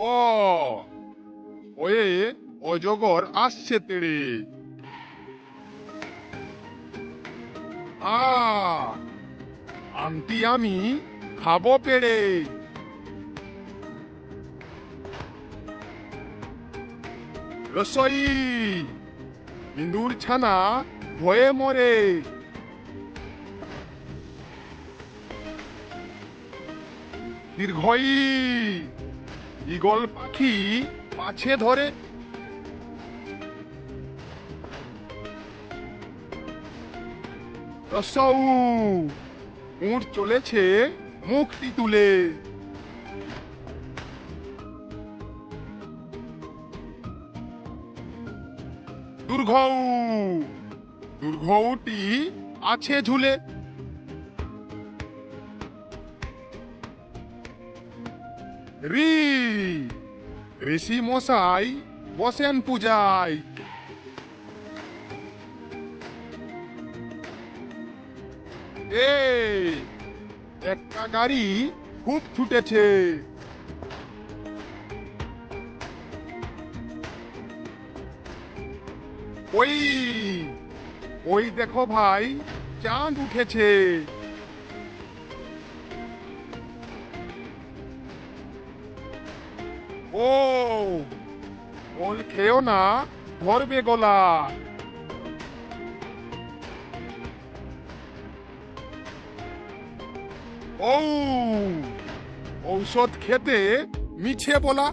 ও way অজগর আসছে তেড়ে। আ আমটি আমি খাব পেড়ে। রসই ইন্দুর ছানা ভয়ে মরে। দীর্ঘই ঈগল পাখি পাছে ধরে। রসৌ চলেছে মুখটি তুলে। দুর্ঘৌ দুর্ঘৌটি আছে ঝুলে। রি, ঋষি মশাই বসেন পূজায়। এই একটা গাড়ি খুব ছুটেছে। ওই ওই দেখো ভাই, চাঁদ উঠেছে। ও ওল খেও না ধরবে গলা ও ঔষধ খেতে মিছে বলা।